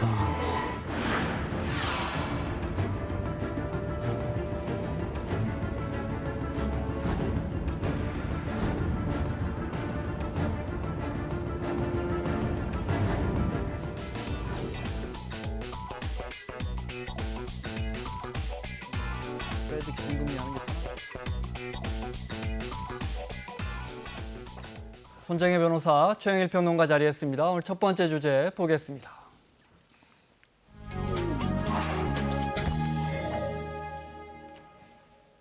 thoughts. 손정혜 변호사, 최영일 평론가 자리했습니다. 오늘 첫 번째 주제 보겠습니다.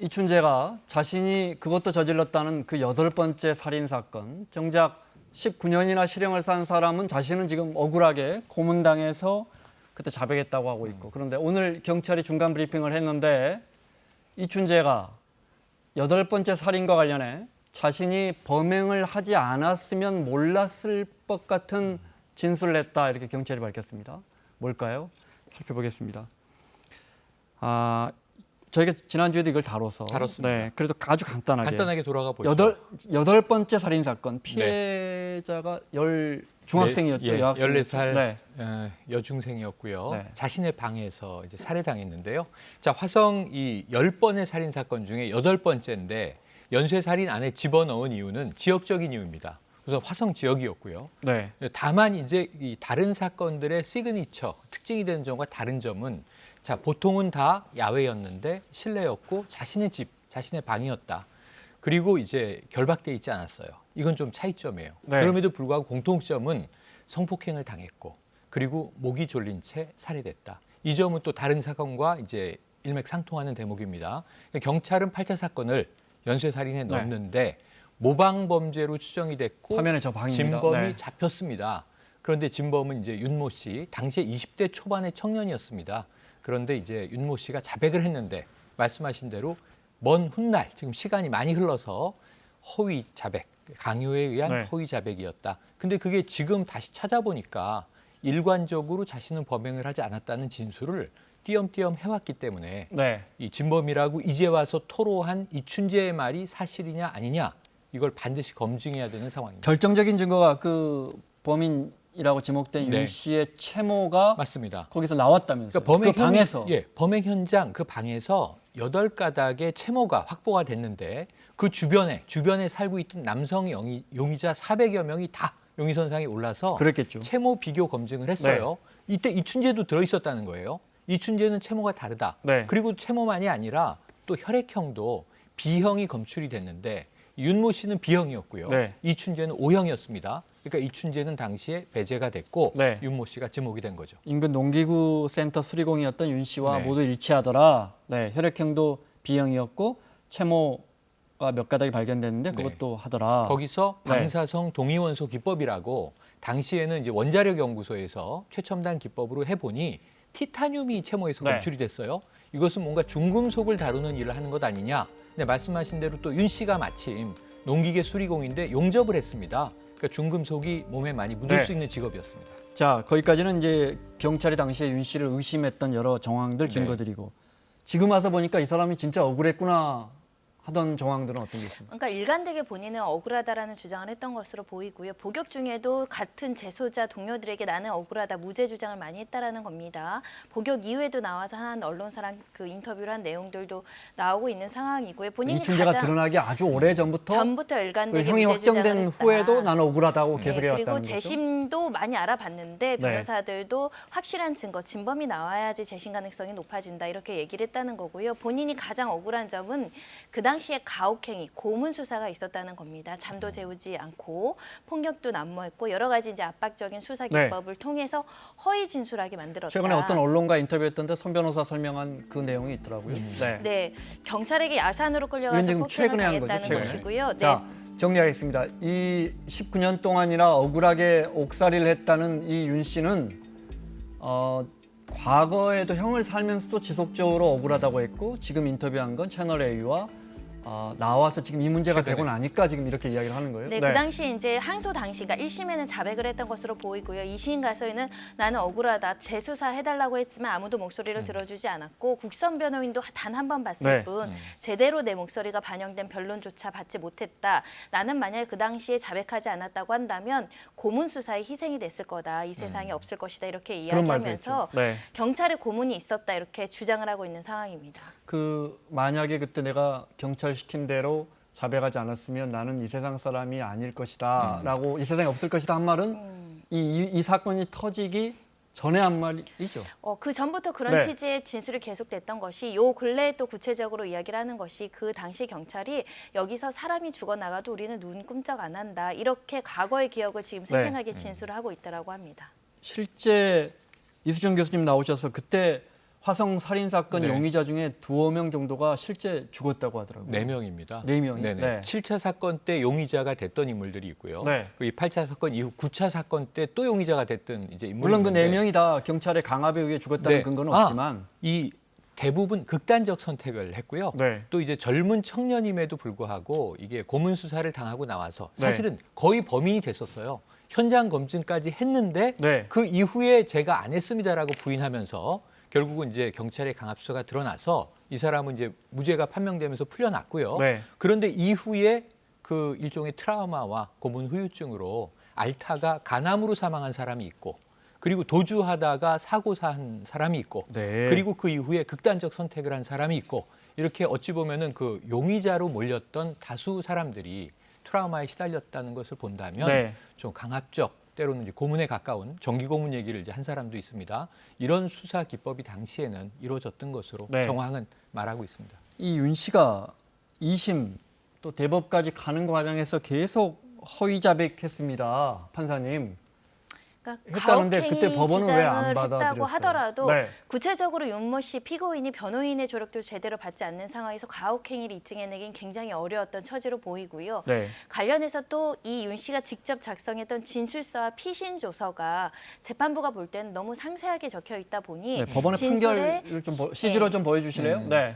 이춘재가 자신이 그것도 저질렀다는 그 여덟 번째 살인 사건, 정작 19년이나 실형을 산 사람은 자신은 지금 억울하게 고문당해서 그때 자백했다고 하고 있고 그런데 오늘 경찰이 중간 브리핑을 했는데 이춘재가 여덟 번째 살인과 관련해 자신이 범행을 하지 않았으면 몰랐을 것 같은 진술을 했다 이렇게 경찰이 밝혔습니다. 뭘까요? 살펴보겠습니다. 아 저희가 지난주에도 이걸 다뤄서 다뤘습니다. 네, 그래도 아주 간단하게 간단하게 돌아가 보죠. 여덟 여덟 번째 살인 사건 피해자가 열 중학생이었죠. 네, 예, 여학생이었죠. 14살 네. 어, 여중생이었고요. 네. 자신의 방에서 이제 살해당했는데요. 자, 화성 이 10번의 살인 사건 중에 여덟 번째인데 연쇄 살인 안에 집어넣은 이유는 지역적인 이유입니다. 그래서 화성 지역이었고요. 네. 다만 이제 이 다른 사건들의 시그니처 특징이 되는 점과 다른 점은 자 보통은 다 야외였는데 실내였고 자신의 집 자신의 방이었다. 그리고 이제 결박돼 있지 않았어요. 이건 좀 차이점이에요. 네. 그럼에도 불구하고 공통점은 성폭행을 당했고 그리고 목이 졸린 채 살해됐다. 이 점은 또 다른 사건과 이제 일맥상통하는 대목입니다. 경찰은 8차 사건을 연쇄살인에 네. 넣었는데 모방 범죄로 추정이 됐고 화면에 저 방입니다. 진범이 네. 잡혔습니다. 그런데 진범은 이제 윤모 씨 당시에 20대 초반의 청년이었습니다. 그런데 이제 윤모 씨가 자백을 했는데 말씀하신 대로 먼 훗날 지금 시간이 많이 흘러서 허위 자백, 강요에 의한 네. 허위 자백이었다. 근데 그게 지금 다시 찾아보니까 일관적으로 자신은 범행을 하지 않았다는 진술을 띄엄띄엄 해왔기 때문에 네. 이 진범이라고 이제 와서 토로한 이춘재의 말이 사실이냐 아니냐 이걸 반드시 검증해야 되는 상황입니다. 결정적인 증거가 그 범인 이라고 지목된 네. 윤 씨의 채모가 맞습니다. 거기서 나왔다면서요. 그러니까 범행 그 방에서. 현, 예, 범행 현장 그 방에서 여덟 가닥의 채모가 확보가 됐는데 그 주변에 주변에 살고 있던 남성 용의, 용의자 400여 명이 다 용의선상에 올라서 그랬겠죠. 채모 비교 검증을 했어요. 네. 이때 이춘재도 들어 있었다는 거예요. 이춘재는 채모가 다르다. 네. 그리고 채모만이 아니라 또 혈액형도 B형이 검출이 됐는데 윤모 씨는 B형이었고요. 네. 이춘재는 O형이었습니다. 그러니까 이춘재는 당시에 배제가 됐고 네. 윤모 씨가 지목이 된 거죠. 인근 농기구 센터 수리공이었던 윤 씨와 네. 모두 일치하더라. 네, 혈액형도 B형이었고 채모가 몇 가닥이 발견됐는데 네. 그것도 하더라. 거기서 네. 방사성 동위원소 기법이라고 당시에는 이제 원자력 연구소에서 최첨단 기법으로 해보니 티타늄이 채모에서 네. 검출이 됐어요. 이것은 뭔가 중금속을 다루는 일을 하는 것 아니냐. 근데 말씀하신 대로 또 윤 씨가 마침 농기계 수리공인데 용접을 했습니다. 그러니까 중금속이 몸에 많이 묻을 네. 수 있는 직업이었습니다. 자, 거기까지는 이제 경찰이 당시에 윤 씨를 의심했던 여러 정황들 네. 증거들이고 지금 와서 보니까 이 사람이 진짜 억울했구나 하던 정황들은 어떤 게 있습니까? 그러니까 일관되게 본인은 억울하다라는 주장을 했던 것으로 보이고요. 복역 중에도 같은 재소자 동료들에게 나는 억울하다 무죄 주장을 많이 했다라는 겁니다. 복역 이후에도 나와서 한 언론사랑 그 인터뷰를 한 내용들도 나오고 있는 상황이고요. 본인이 이춘재가 가장 드러나기 아주 오래 전부터 전부터 그 일관되게 형이 무죄 주장을 확정된 했다. 후에도 나는 억울하다고 네, 계속해 그리고 거죠. 재심도 많이 알아봤는데 네. 변호사들도 확실한 증거, 진범이 나와야지 재심 가능성이 높아진다 이렇게 얘기를 했다는 거고요. 본인이 가장 억울한 점은 그 당시 에 가혹행위, 고문 수사가 있었다는 겁니다. 음. 잠도 재우지 않고 폭력도 난무했고 여러 가지 이제 압박적인 수사 네. 기법을 통해서 허위 진술하게 만들었다. 최근에 어떤 언론과 인터뷰했던데 손 변호사 설명한 그 내용이 있더라고요. 네. 네, 경찰에게 야산으로 이건 끌려가서 지금 폭행을 최근에 한 거죠, 당했다는 최근에. 것이고요. 네, 자, 정리하겠습니다. 이 19년 동안이나 억울하게 옥살이를 했다는 이 윤 씨는 어, 과거에도 형을 살면서도 지속적으로 억울하다고 했고 지금 인터뷰한 건 채널 A와 어, 나와서 지금 이 문제가 최근에. 되고 나니까 지금 이렇게 이야기를 하는 거예요. 네, 그 당시 이제 항소 당시가 1심에는 자백을 했던 것으로 보이고요. 2심 가서는 나는 억울하다. 재수사 해달라고 했지만 아무도 목소리를 들어주지 않았고 국선 변호인도 단 한 번 봤을 네. 뿐 음. 제대로 내 목소리가 반영된 변론조차 받지 못했다. 나는 만약 그 당시에 자백하지 않았다고 한다면 고문 수사에 희생이 됐을 거다. 이 세상에 없을 것이다. 이렇게 그런 말도 이야기하면서 했죠. 네. 경찰에 고문이 있었다 이렇게 주장을 하고 있는 상황입니다. 그 만약에 그때 내가 경찰 시킨 대로 자백하지 않았으면 나는 이 세상 사람이 아닐 것이다 라고 이 세상에 없을 것이다 한 말은 음. 이, 이, 이 사건이 터지기 전에 한 말이죠. 어, 그 전부터 그런 네. 취지의 진술이 계속됐던 것이 요 근래에 또 구체적으로 이야기를 하는 것이 그 당시 경찰이 여기서 사람이 죽어 나가도 우리는 눈 끔쩍 안 한다 이렇게 과거의 기억을 지금 네. 생생하게 진술을 하고 있다라고 합니다. 실제 이수정 교수님 나오셔서 그때 화성 살인 사건 네. 용의자 중에 두어 명 정도가 실제 죽었다고 하더라고요. 네 명입니다. 네 명이. 네네. 네. 7차 사건 때 용의자가 됐던 인물들이 있고요. 네. 그리고 이 8차 사건 이후 9차 사건 때 또 용의자가 됐던 이제 인물이 물론 그 네 명이 다 경찰의 강압에 의해 죽었다는 네. 근거는 아. 없지만 이 대부분 극단적 선택을 했고요. 네. 또 이제 젊은 청년임에도 불구하고 이게 고문 수사를 당하고 나와서 네. 사실은 거의 범인이 됐었어요. 현장 검증까지 했는데 네. 그 이후에 제가 안 했습니다라고 부인하면서 결국은 이제 경찰의 강압 수사가 드러나서 이 사람은 이제 무죄가 판명되면서 풀려났고요. 네. 그런데 이후에 그 일종의 트라우마와 고문 후유증으로 앓다가 간암으로 사망한 사람이 있고 그리고 도주하다가 사고 산 사람이 있고 네. 그리고 그 이후에 극단적 선택을 한 사람이 있고 이렇게 어찌 보면은 그 용의자로 몰렸던 다수 사람들이 트라우마에 시달렸다는 것을 본다면 네. 좀 강압적 때로는 이제 고문에 가까운 정기 고문 얘기를 이제 한 사람도 있습니다. 이런 수사 기법이 당시에는 이루어졌던 것으로 네. 정황은 말하고 있습니다. 이 윤 씨가 2심 또 대법까지 가는 과정에서 계속 허위 자백했습니다. 판사님. 그러니까 했다는데 그때 법원은 왜안 주장을 받아들였어요? 했다고 하더라도 네. 구체적으로 윤모 씨 피고인이 변호인의 조력도 제대로 받지 않는 상황에서 가혹행위를 입증해내긴 굉장히 어려웠던 처지로 보이고요. 네. 관련해서 또 이 윤 씨가 직접 작성했던 진술서와 피신 조서가 재판부가 볼 때는 너무 상세하게 적혀 있다 보니 네, 법원의 판결을 좀 보- CG로 좀 보여주실래요? 음. 네.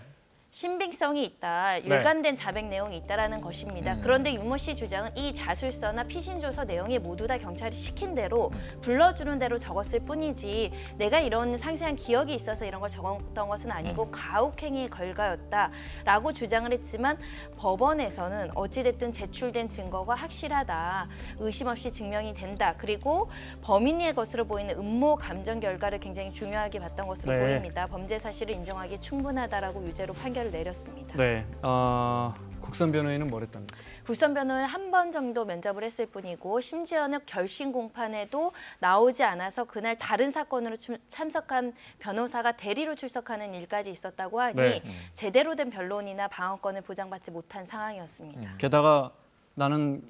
신빙성이 있다, 네. 일관된 자백 내용이 있다라는 것입니다. 음. 그런데 윤모 씨 주장은 이 자술서나 피신조서 내용이 모두 다 경찰이 시킨 대로 음. 불러주는 대로 적었을 뿐이지 내가 이런 상세한 기억이 있어서 이런 걸 적었던 것은 음. 아니고 가혹행위의 결과였다라고 주장을 했지만 법원에서는 어찌됐든 제출된 증거가 확실하다, 의심 없이 증명이 된다. 그리고 범인의 것으로 보이는 음모 감정 결과를 굉장히 중요하게 봤던 것으로 네. 보입니다. 범죄 사실을 인정하기 충분하다라고 유죄로 판결 을 내렸습니다. 네. 어, 국선 변호인은 뭐랬답니까? 국선 변호는 한 번 정도 면접을 했을 뿐이고 심지어는 결심 공판에도 나오지 않아서 그날 다른 사건으로 춤- 참석한 변호사가 대리로 출석하는 일까지 있었다고 하니 네. 음. 제대로 된 변론이나 방어권을 보장받지 못한 상황이었습니다. 음. 게다가 나는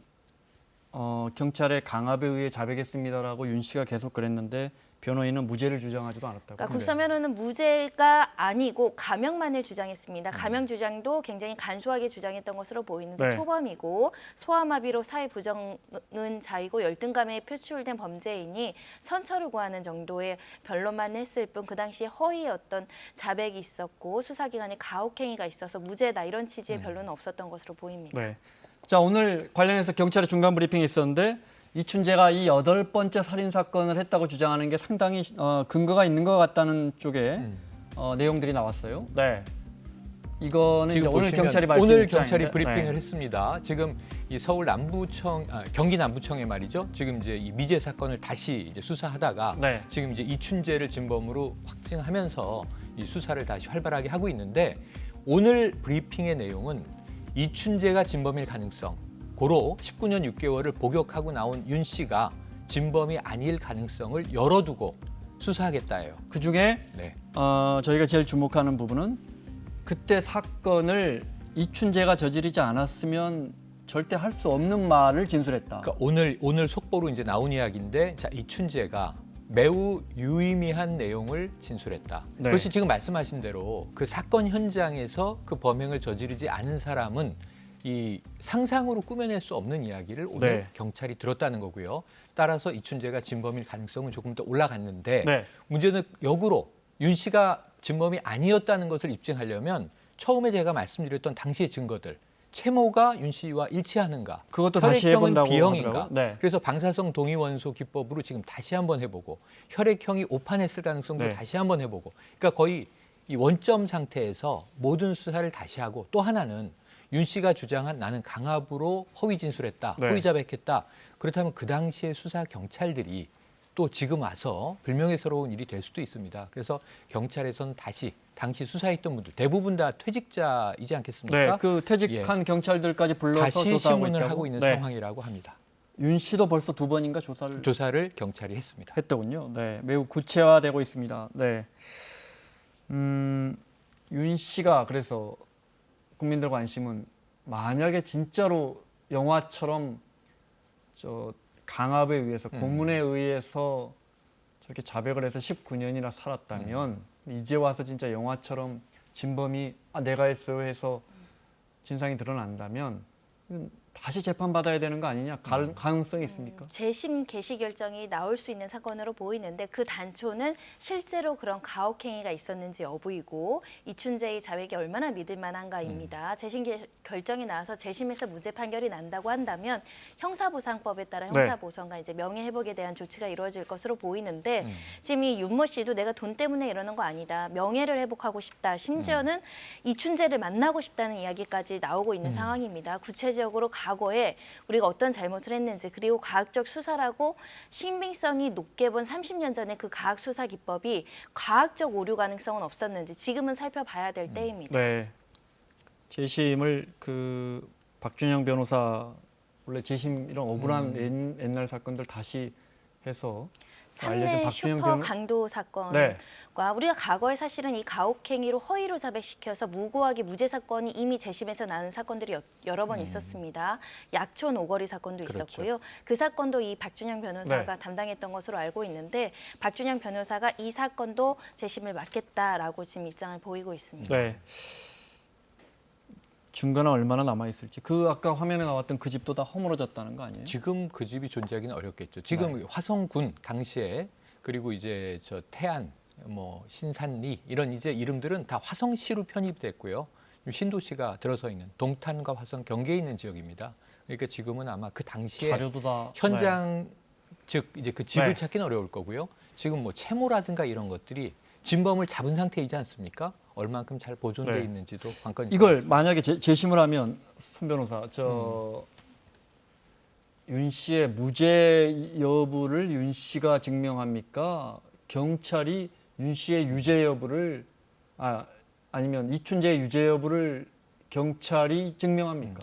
어, 경찰의 강압에 의해 자백했습니다라고 윤 씨가 계속 그랬는데 변호인은 무죄를 주장하지도 않았다고. 그러니까 국선 변호는 무죄가 아니고 가명만을 주장했습니다. 음. 가명 주장도 굉장히 간소하게 주장했던 것으로 보이는데 네. 초범이고 소아마비로 사회 부정은 자이고 열등감에 표출된 범죄이니 선처를 구하는 정도의 변론만 했을 뿐 그 당시에 허위의 어떤 자백이 있었고 수사기관에 가혹행위가 있어서 무죄다 이런 취지의 변론은 없었던 것으로 보입니다. 네. 자 오늘 관련해서 경찰의 중간 브리핑이 있었는데 이춘재가 이 여덟 번째 살인 사건을 했다고 주장하는 게 상당히 어, 근거가 있는 것 같다는 쪽에 음. 어, 내용들이 나왔어요. 네. 이거는 이제 오늘 보시면 경찰이 밝힌 오늘 입장인데, 경찰이 브리핑을 네. 했습니다. 지금 이 서울 남부청 아, 경기 남부청에 말이죠. 지금 이제 이 미제 사건을 다시 이제 수사하다가 네. 지금 이제 이춘재를 진범으로 확증하면서 이 수사를 다시 활발하게 하고 있는데 오늘 브리핑의 내용은 이춘재가 진범일 가능성 고로 19년 6개월을 복역하고 나온 윤 씨가 진범이 아닐 가능성을 열어두고 수사하겠다예요. 그 중에 네. 어, 저희가 제일 주목하는 부분은 그때 사건을 이춘재가 저지르지 않았으면 절대 할 수 없는 말을 진술했다. 그러니까 오늘 오늘 속보로 이제 나온 이야기인데 자 이춘재가 매우 유의미한 내용을 진술했다. 네. 그것이 지금 말씀하신 대로 그 사건 현장에서 그 범행을 저지르지 않은 사람은 이 상상으로 꾸며낼 수 없는 이야기를 오늘 네. 경찰이 들었다는 거고요. 따라서 이춘재가 진범일 가능성은 조금 더 올라갔는데 네. 문제는 역으로 윤 씨가 진범이 아니었다는 것을 입증하려면 처음에 제가 말씀드렸던 당시의 증거들 채모가 윤 씨와 일치하는가? 그것도 다시 해본다고? 하더라고요. 네. 그래서 방사성 동위 원소 기법으로 지금 다시 한번 해보고 혈액형이 오판했을 가능성도 네. 다시 한번 해보고 그러니까 거의 이 원점 상태에서 모든 수사를 다시 하고 또 하나는 윤 씨가 주장한 나는 강압으로 허위 진술했다, 네. 허위 자백했다. 그렇다면 그 당시에 수사 경찰들이 또 지금 와서 불명예스러운 일이 될 수도 있습니다. 그래서 경찰에서는 다시 당시 수사했던 분들 대부분 다 퇴직자이지 않겠습니까? 네, 그 퇴직한 경찰들까지 불러서 다시 신문을 있다고. 하고 있는 네. 상황이라고 합니다. 윤 씨도 벌써 두 번인가 조사를 조사를 경찰이 했습니다. 했더군요. 네, 매우 구체화되고 있습니다. 네, 음, 윤 씨가 그래서 국민들 관심은 만약에 진짜로 영화처럼 저 강압에 의해서 음. 고문에 의해서 저렇게 자백을 해서 19년이나 살았다면 이제 와서 진짜 영화처럼 진범이 아 내가 했어요 해서 진상이 드러난다면 다시 재판 받아야 되는 거 아니냐 가, 음. 가능성이 있습니까? 재심 개시 결정이 나올 수 있는 사건으로 보이는데 그 단초는 실제로 그런 가혹행위가 있었는지 여부이고 이춘재의 자백이 얼마나 믿을 만한가입니다. 재심 개- 결정이 나와서 재심에서 무죄 판결이 난다고 한다면 형사보상법에 따라 네. 형사보상과 이제 명예회복에 대한 조치가 이루어질 것으로 보이는데 음. 지금 이 윤모 씨도 내가 돈 때문에 이러는 거 아니다. 명예를 회복하고 싶다. 심지어는 이춘재를 만나고 싶다는 이야기까지 나오고 있는 음. 상황입니다. 구체적으로 과거에 우리가 어떤 잘못을 했는지 그리고 과학적 수사라고 신빙성이 높게 본 30년 전에 그 과학 수사 기법이 과학적 오류 가능성은 없었는지 지금은 살펴봐야 될 때입니다. 네. 재심을 그 박준영 변호사 원래 재심 이런 억울한 음. 옛, 옛날 사건들 다시 해서 삼내 박준영 슈퍼 강도 사건과 네. 우리가 과거에 사실은 이 가혹행위로 허위로 자백시켜서 무고하게 무죄 사건이 이미 재심에서 나는 사건들이 여, 여러 번 음. 있었습니다. 약촌 오거리 사건도 그렇죠. 있었고요. 그 사건도 이 박준영 변호사가 담당했던 것으로 알고 있는데 박준영 변호사가 이 사건도 재심을 맡겠다라고 지금 입장을 보이고 있습니다. 네. 증거는 얼마나 남아 있을지 그 아까 화면에 나왔던 그 집도 다 허물어졌다는 거 아니에요? 지금 그 집이 존재하기는 어렵겠죠. 지금 네. 화성군 당시에 그리고 이제 저 태안, 뭐 신산리 이런 이제 이름들은 다 화성시로 편입됐고요. 신도시가 들어서 있는 동탄과 화성 경계에 있는 지역입니다. 그러니까 지금은 아마 그 당시에 다 현장 즉 이제 그 집을 네. 찾기는 어려울 거고요. 지금 뭐 채모라든가 이런 것들이 진범을 잡은 상태이지 않습니까? 얼만큼 잘 보존돼 네. 있는지도 관건이 이걸 만약에 재, 재심을 하면 손 변호사 저 음. 윤 씨의 무죄 여부를 윤 씨가 증명합니까? 경찰이 윤 씨의 유죄 여부를 아 아니면 이춘재의 유죄 여부를 경찰이 증명합니까?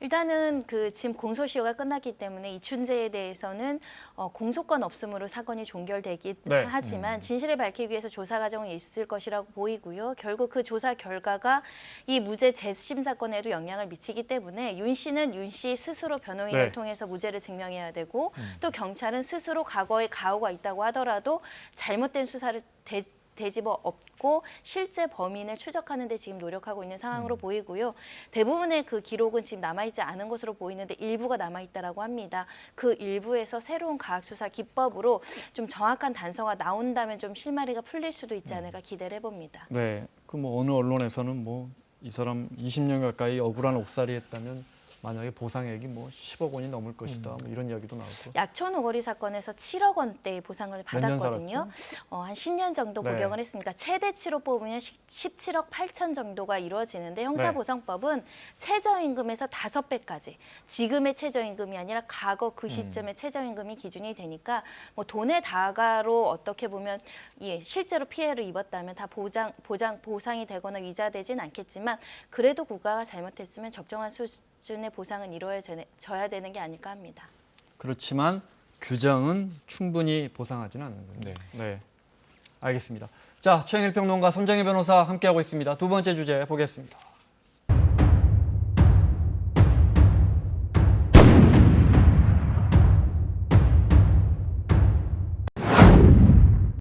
일단은 그 지금 공소시효가 끝났기 때문에 이춘재에 대해서는 어, 공소권 없음으로 사건이 종결되긴 네. 하지만 음. 진실을 밝히기 위해서 조사 과정이 있을 것이라고 보이고요. 결국 그 조사 결과가 이 무죄 재심 사건에도 영향을 미치기 때문에 윤 씨는 윤 씨 스스로 변호인을 네. 통해서 무죄를 증명해야 되고 음. 또 경찰은 스스로 과거에 가오가 있다고 하더라도 잘못된 수사를 대, 되집어 엎고 실제 범인을 추적하는 데 지금 노력하고 있는 상황으로 보이고요. 대부분의 그 기록은 지금 남아있지 않은 것으로 보이는데 일부가 남아있다라고 합니다. 그 일부에서 새로운 과학수사 기법으로 좀 정확한 단서가 나온다면 좀 실마리가 풀릴 수도 있지 않을까 기대를 해봅니다. 네. 그 뭐 어느 언론에서는 뭐 이 사람 20년 가까이 억울한 옥살이 했다면 만약에 보상액이 뭐 10억 원이 넘을 것이다. 뭐 이런 이야기도 나오고. 약촌 오거리 사건에서 7억 원대의 보상을 년 받았거든요. 어, 한 10년 정도 네. 복역을 했으니까 최대치로 뽑으면 17억 8천 정도가 이루어지는데 네. 형사보상법은 최저임금에서 다섯 배까지 지금의 최저임금이 아니라 과거 그 시점의 최저임금이 기준이 되니까 뭐 돈의 다가로 어떻게 보면 예, 실제로 피해를 입었다면 다 보장 보장 보상이 되거나 위자되진 않겠지만 그래도 국가가 잘못했으면 적정한 수준의 보상은 이루어져야 되는 게 아닐까 합니다. 그렇지만 규정은 충분히 보상하지는 않는군요. 네. 네. 알겠습니다. 자, 최영일 평론가, 손정희 변호사 함께하고 있습니다. 두 번째 주제 보겠습니다.